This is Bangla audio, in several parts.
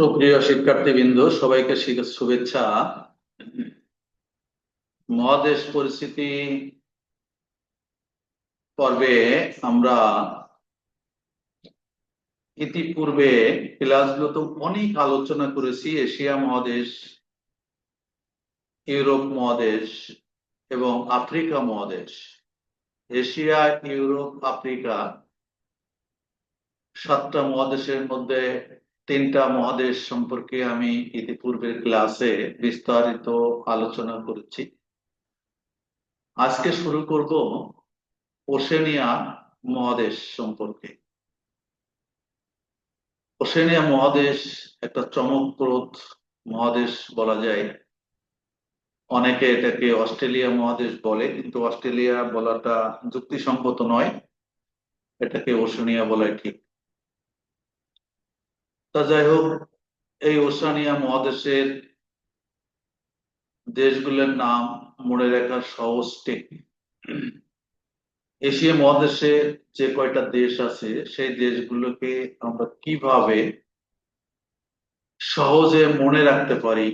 সুপ্রিয় শিক্ষার্থীবৃন্দ, সবাইকে শুভেচ্ছা। মহাদেশ পরিস্থিতি পর্বে আমরা ইতিপূর্বে ক্লাসগুলোতে অনেক আলোচনা করেছি, এশিয়া মহাদেশ, ইউরোপ মহাদেশ এবং আফ্রিকা মহাদেশ। এশিয়া, ইউরোপ, আফ্রিকা সাতটা মহাদেশের মধ্যে তিনটা মহাদেশ সম্পর্কে আমি ইতিপূর্বের ক্লাসে বিস্তারিত আলোচনা করেছি। আজকে শুরু করব ওশেনিয়া মহাদেশ সম্পর্কে। ওশেনিয়া মহাদেশ একটা চমকপ্রদ মহাদেশ বলা যায়। অনেকে এটাকে অস্ট্রেলিয়া মহাদেশ বলে, কিন্তু অস্ট্রেলিয়া বলাটা যুক্তিসঙ্গত নয়। এটাকে ওশেনিয়া বলাই ঠিক। তা যাই হোক, এই ওশানিয়া মহাদেশের দেশগুলোর নাম মনে রাখার সহজ টেকনিক এশিয়া মহাদেশে যে কয়টা দেশ আছে, সেই দেশগুলোকে আমরা কীভাবে সহজে মনে রাখতে পারি,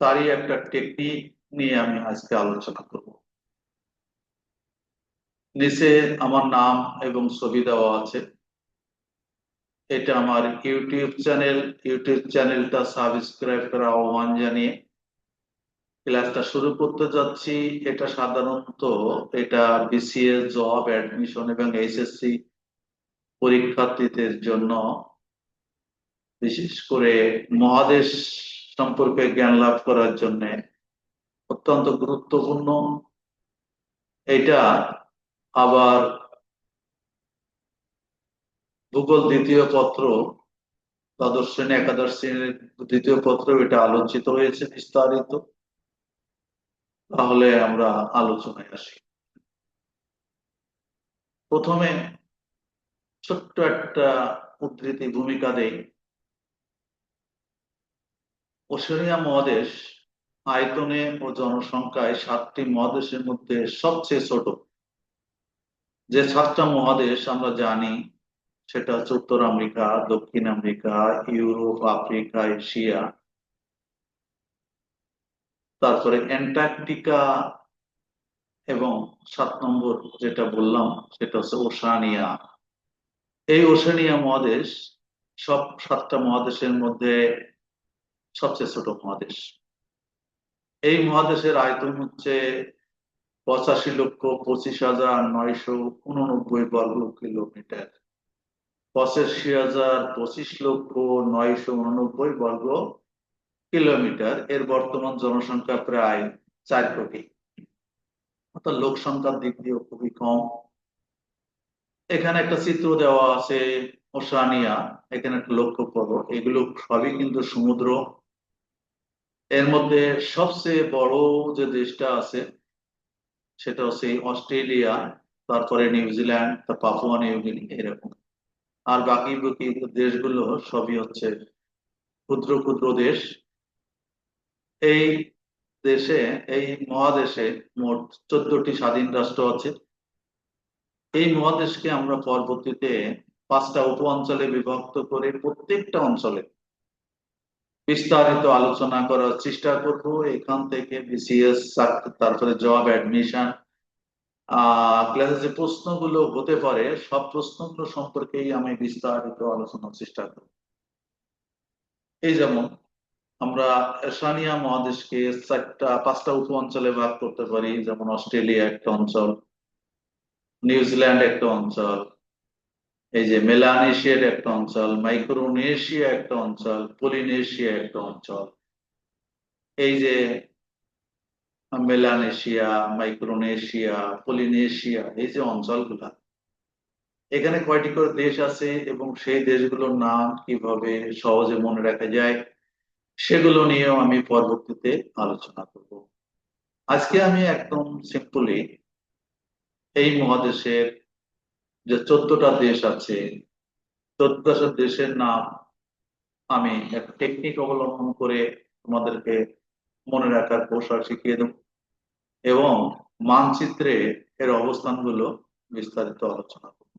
তারই একটা টেকনিক নিয়ে আমি আজকে আলোচনা করব। নিচে আমার নাম এবং ছবি দেওয়া আছে। এটা আমার ইউটিউব চ্যানেল। ইউটিউব চ্যানেলটা সাবস্ক্রাইব করা আহ্বান জানিয়ে ক্লাসটা শুরু করতে যাচ্ছি। এটা সাধারণত এটা বিসিএস জব অ্যাডমিশন এবং এইচএসসি পরীক্ষার্থীদের জন্য। বিশেষ করে মহাদেশ সম্পর্কে জ্ঞান লাভ করার জন্য অত্যন্ত গুরুত্বপূর্ণ। এটা আবার ভূগোল দ্বিতীয় পত্র, দ্বাদশ শ্রেণি, একাদশ শ্রেণির দ্বিতীয় পত্র, এটা আলোচিত হয়েছে, বিস্তারিত। তাহলে আমরা আলোচনায় আসি। প্রথমে ছোট্ট একটা উদ্ধৃতি ভূমিকা দেই। ওশেনিয়া মহাদেশ আয়তনে ও জনসংখ্যায় সাতটি মহাদেশের মধ্যে সবচেয়ে ছোট। যে সাতটা মহাদেশ আমরা জানি সেটা হচ্ছে উত্তর আমেরিকা, দক্ষিণ আমেরিকা, ইউরোপ, আফ্রিকা, এশিয়া। তারপরে অ্যান্টার্কটিকা এবং সাত নম্বর যেটা বললাম, সেটা হচ্ছে ওশানিয়া। এই ওশানিয়া মহাদেশ সব সাতটা মহাদেশের মধ্যে সবচেয়ে ছোট মহাদেশ। এই মহাদেশের আয়তন হচ্ছে পঁচাশি লক্ষ পঁচিশ হাজার নয়শো উননব্বই বর্গ কিলোমিটার পঁচাশি হাজার পঁচিশ লক্ষ নয়শো উননব্বই বর্গ কিলোমিটার। এর বর্তমান জনসংখ্যা প্রায় চার কোটি। অর্থাৎ লোক সংখ্যার দিক দিয়েও খুবই কম। এখানে একটা চিত্র দেওয়া আছে ওসানিয়া এখানে একটা লক্ষ্য করো এগুলো সবই কিন্তু সমুদ্র। এর মধ্যে সবচেয়ে বড় যে দেশটা আছে, সেটা হচ্ছে অস্ট্রেলিয়া, তারপরে নিউজিল্যান্ড পাপুয়া নিউগিনি এরকম। আর বাকি বাকি দেশগুলো সবই হচ্ছে ক্ষুদ্র ক্ষুদ্র দেশ। এই দেশে, এই মহাদেশে মোট চোদ্দটি স্বাধীন রাষ্ট্র আছে। এই মহাদেশকে আমরা পরবর্তীতে পাঁচটা উপ অঞ্চলে বিভক্ত করে প্রত্যেকটা অঞ্চলে বিস্তারিত আলোচনা করার চেষ্টা করব। এখান থেকে বিসিএস, তারপরে জব, অ্যাডমিশন ক্লাসে যে প্রশ্নগুলো হতে পারে, সব প্রশ্নগুলো সম্পর্কেই আমি বিস্তারিত আলোচনার চেষ্টা করব। এই যেমন, আমরা এশানিয়া মহাদেশকে চারটা, পাঁচটা উপ অঞ্চলে ভাগ করতে পারি, যেমন অস্ট্রেলিয়া একটা অঞ্চল নিউজিল্যান্ড একটা অঞ্চল, এই যে মেলানেশিয়ার একটা অঞ্চল, মাইক্রোনেশিয়া একটা অঞ্চল, পলিনেশিয়া একটা অঞ্চল, এই যে মেলানেশিয়া, মাইক্রোনেশিয়া, পলিনেশিয়া, এই যে অঞ্চলগুলা, এখানে কয়টি করে দেশ আছে এবং সেই দেশগুলোর নাম কীভাবে সহজে মনে রাখা যায়, সেগুলো নিয়েও আমি পরবর্তীতে আলোচনা করব। আজকে আমি একদম সিম্পলি এই মহাদেশের যে চোদ্দটা দেশ আছে, চোদ্দটা দেশের নাম আমি একটা টেকনিক অবলম্বন করে তোমাদেরকে মনে রাখার কৌশল শিখিয়ে দেব। এবং মানচিত্রে এর অবস্থানগুলো বিস্তারিত আলোচনা করব।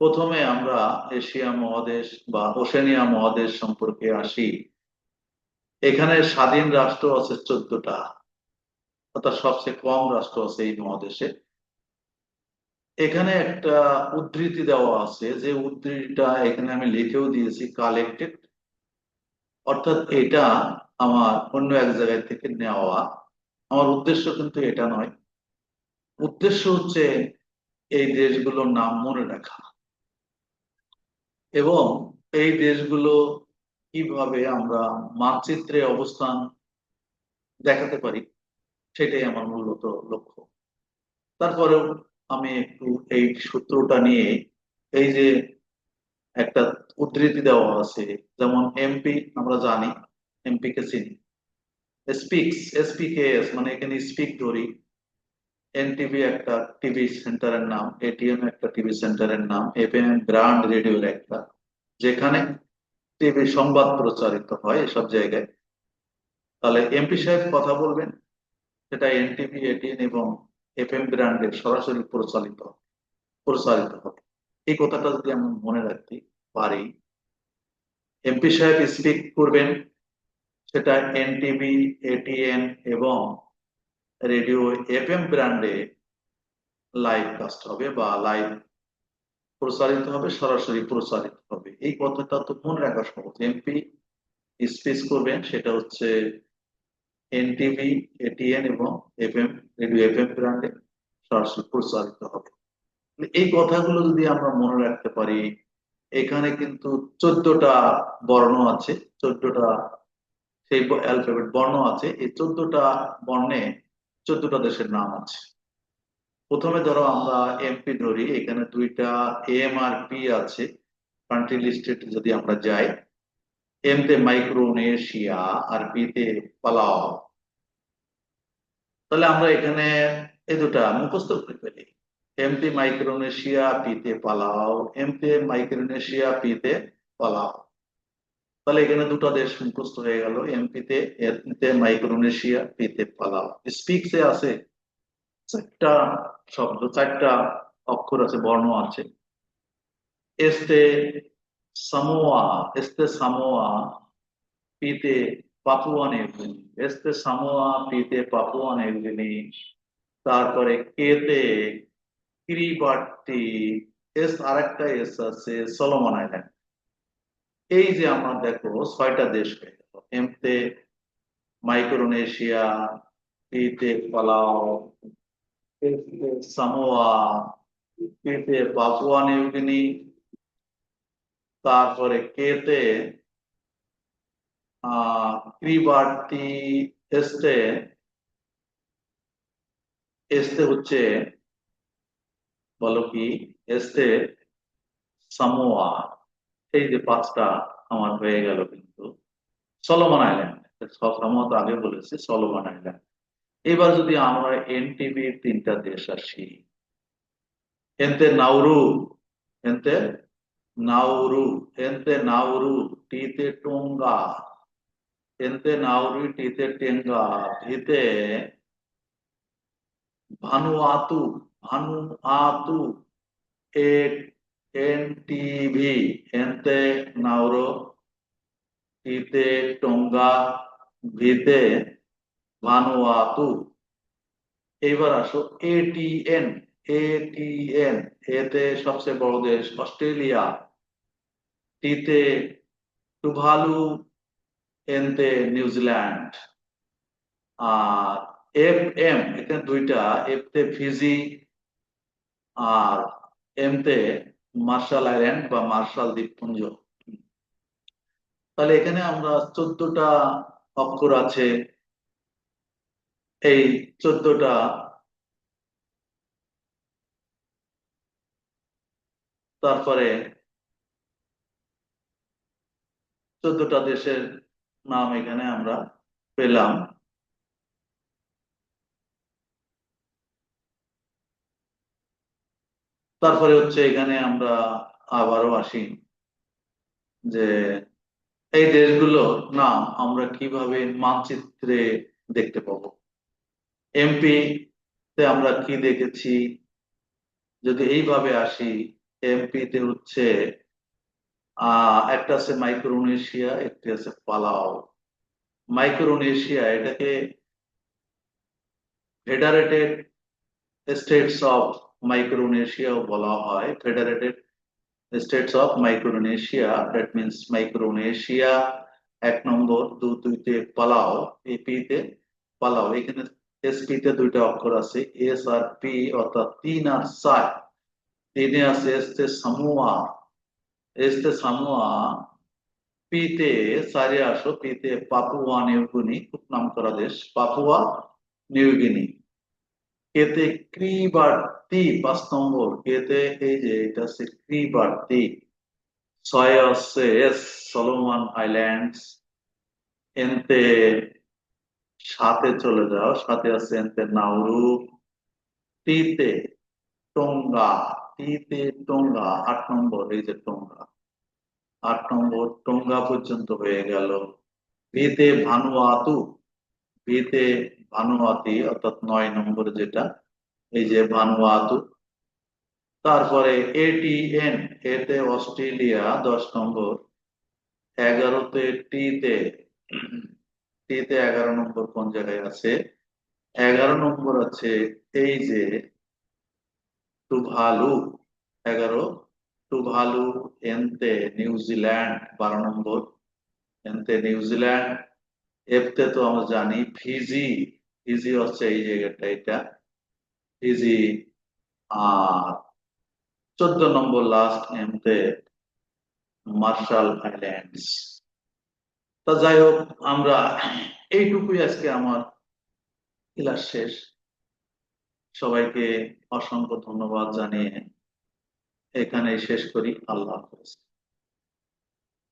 প্রথমে আমরা এশিয়া মহাদেশ বা ওশেনিয়া মহাদেশ সম্পর্কে আসি। এখানে স্বাধীন রাষ্ট্র আছে চোদ্দটা, অর্থাৎ সবচেয়ে কম রাষ্ট্র আছে এই মহাদেশে। এখানে একটা উদ্ধৃতি দেওয়া আছে, যে উদ্ধৃতিটা এখানে আমি লিখেও দিয়েছি কালেক্টেড অর্থাৎ এটা আমার অন্য এক জায়গায় থেকে নেওয়া। আমার উদ্দেশ্য কিন্তু এটা নয়। উদ্দেশ্য হচ্ছে এই দেশগুলোর নাম মনে রাখা। এবং এই দেশগুলো কীভাবে আমরা মানচিত্রে অবস্থান দেখাতে পারি, সেটাই আমার মূলত লক্ষ্য। তারপরেও আমি একটু এই সূত্রটা নিয়ে এই যে একটা উদ্ধৃতি দেওয়া আছে, যেমন এমপি আমরা জানি এমপি কে চিনি। স্পিক্স এসপিকেএস মানে এখানে স্পিক ধরি। এনটিভি একটা টিভি সেন্টারের নাম এটিএম একটা টিভি সেন্টারের নাম এফএম ব্র্যান্ড রেডিওর একটা, যেখানে টিভি সংবাদ প্রচারিত হয় এসব জায়গায়। তাহলে এমপি সাহেব কথা বলবেন, সেটা এনটিভি এটিএন এবং এফএম ব্র্যান্ডের সরাসরি প্রচালিত প্রচারিত হবে। এই কথাটা যদি আমরা মনে রাখতে পারি, এমপি সাহেব স্পিক করবেন, সেটা এনটিভি, এটিএন এবং রেডিও এফএম ব্র্যান্ডে লাইভ কাস্ট হবে বা লাইভ প্রচারিত হবে, সরাসরি প্রচারিত হবে। এই কথাটা তো মনে রাখা সহজ। এমপি স্পিচ করবেন, সেটা হচ্ছে এনটিভি, এটিএন এবং এফএম, রেডিও এফএম ব্র্যান্ডে সরাসরি প্রচারিত হবে। এই কথাগুলো যদি আমরা মনে রাখতে পারি, এখানে কিন্তু চোদ্দটা বর্ণ আছে, চোদ্দটা সেই অ্যালফাবেট বর্ণ আছে। এই চোদ্দটা বর্ণে চোদ্দটা দেশের নাম আছে। প্রথমে ধরো আমরা এমপি ধরি, এখানে দুইটা এম আর পি আছে। কান্ট্রি লিস্টেড যদি আমরা যাই এম তে মাইক্রোনেশিয়া আর পি তে পালাও তাহলে আমরা এখানে এই দুটা মুখস্থ করে ফেলি। এম তে মাইক্রোনেশিয়া পিতে পালাও এম তে মাইক্রোনেশিয়া পি তে পালাও তাহলে এখানে দুটো দেশ মুখস্থ হয়ে গেল এমপিতে এতে মাইক্রোনেশিয়া পিতে পালাও স্পিক্সে আছে চারটা শব্দ, চারটা অক্ষর আছে, বর্ণ আছে। এস্তে সামোয়া এস্তে সামোয়া পিতে পাপুয়া নিউগিনি এস্তে সামোয়া পিতে পাপুয়া নিউগিনি তারপরে কেতে কিরিবাটি এস আরেকটা এস আছে, সলোমন আইল্যান্ড। এই যে আমরা দেখো, ছয়টা দেশ হয়ে গেল। এমতে মাইক্রোনেশিয়া পিতে পালাও সামোয়া পিতে পাপুয়া নিউগিনি, তারপরে কেতে ক্রিবার্তি এস্তে এস্তে হচ্ছে বলো কি এস্তে সামোয়া, এই যে পাঁচটা আমার হয়ে গেল কিন্তু। সলোমন আইল্যান্ড সম্ভবত আগে বলেছি, সলোমন আইল্যান্ড এবার যদি আমরা এনটিভির তিনটা দেশ আসি। এনতে নাউরু এনতে নাউরু এনতে নাউরু, টিতে টোঙ্গা, এনতে নাউরু, টিতে টেঙ্গা, ভিতে ভানুয়াতু। ভানুয়াতু এক এনটিভি এনতে নাউরো টিতে টোঙ্গা ভিতে ভানুয়াতু এবার আসো এটিএন এটিএন এতে সবচেয়ে বড় দেশ অস্ট্রেলিয়া টিতে টুভালু এনতে নিউজিল্যান্ড আর এফ এম এখানে দুইটা এফ ফিজি আর এম তে মার্শাল আইল্যান্ড বা মার্শাল দ্বীপপুঞ্জ। তাহলে এখানে আমরা চোদ্দটা অক্ষর আছে। এই চোদ্দটা তারপরে চোদ্দটা দেশের নাম এখানে আমরা পেলাম। তারপরে হচ্ছে এখানে আমরা আবারও আসি যে এই দেশগুলো, না, আমরা কীভাবে মানচিত্রে দেখতে পাব? এমপি তে আমরা কি দেখেছি? যদি এইভাবে আসি এমপি তে হচ্ছে আহ একটা আছে মাইক্রোনেশিয়া, একটি আছে পালাও। মাইক্রোনেশিয়া, এটাকে ফেডারেটেড স্টেটস অফ মাইক্রোনেশিয়াও বলা হয় Federated States of Micronesia that means Micronesia এক নম্বর, দু, দুইতে পালাও এপি তে পালাও, এখানে এসপি তে দুইটা অক্ষর আছে এস আর পি অর্থাৎ তিন আর চার, তিনে আছে এসতে সামুয়া এসতে সামুয়া পিতে চারে আসো পিতে পাপুয়া নিউগিনি খুব নাম করা দেশ পাপুয়া নিউগিনি কেতে ক্রিবার্তি পাঁচ নম্বর কেতে এই যে এটা হচ্ছে ক্রিবার্তি ছয় হচ্ছে এস সলোমন আইল্যান্ডস, এনতে সাথে চলে যাও, সাথে আছে এনতে নাউরু টিতে টোঙ্গা টিতে টোঙ্গা, আট নম্বর, এই যে টোঙ্গা। আট নম্বর, টোঙ্গা পর্যন্ত হয়ে গেল। ভিতে ভানুয়াতু, ভিতে ভানুয়াতি অর্থাৎ নয় নম্বর যেটা, এই যে ভানুয়াতু তারপরে এটিএন এতে অস্ট্রেলিয়া, দশ নম্বর। এগারোতে টিতে টিতে এগারো নম্বর কোন জায়গায় আছে? এগারো নম্বর আছে এই যে টুভালু, এগারো। টুভালু, এনতে নিউজিল্যান্ড বারো নম্বর। এনতে নিউজিল্যান্ড এফতে তো আমরা জানি ফিজি। ফিজি হচ্ছে এই জায়গাটা এটা। ফিজি আর চোদ্দ নম্বর লাস্ট এমতে মার্শাল আইল্যান্ডস তা যাই হোক, আমরা এইটুকুই আজকে আমার ক্লাস শেষ। সবাইকে অসংখ্য ধন্যবাদ জানিয়ে এখানেই শেষ করি। আল্লাহ হাফেজ।